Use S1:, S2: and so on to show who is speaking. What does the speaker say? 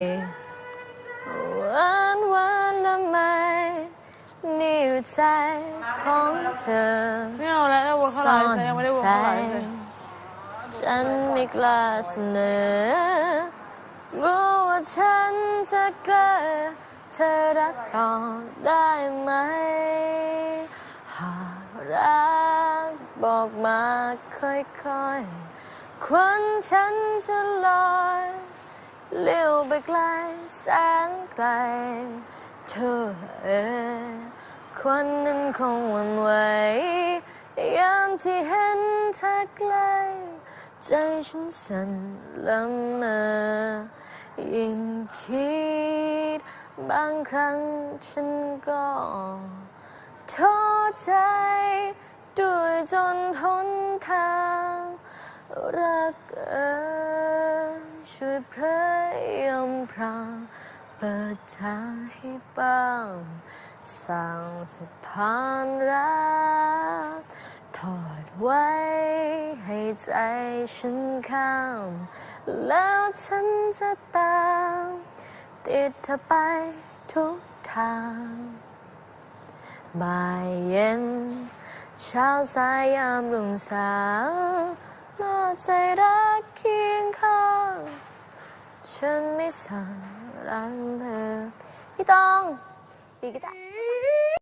S1: หวานหวานละไมนี่หรือใจของเธอ
S2: ไม่เอาแล้วเวัวเข้าไลฟ์ฉันยังไม่ได้วัวเข้าไลฟ์เลย
S1: ฉันไม่กล้าเสนอรู้ว่าฉันจะเกล้าเธอรักต่อได้ไหมหากรักบอกมาค่อยๆควันฉันจะลอย เลี้ยวไปไกลแสนไกล เธอเอคนนั้นคงหวันไหวยามที่เห็นเธอใกล้ใจฉันสั่นละเมอยิ่งคิด บางครั้งฉันก็ท้อใจด้วยจนหนทาง รักเอ๋ยช่วยเพระยม พรางเปิดทางให้บ้างสร้างสะพานรักทอดไว้ ให้ใจฉันข้าม แล้วฉันจะตามติดเธอไปทุกทางบ่ายเย็น เช้าสายยามรุ่งสางมอบใจรัก ฉันไม่สั่งรักเธอพี่ตองดีก็ได้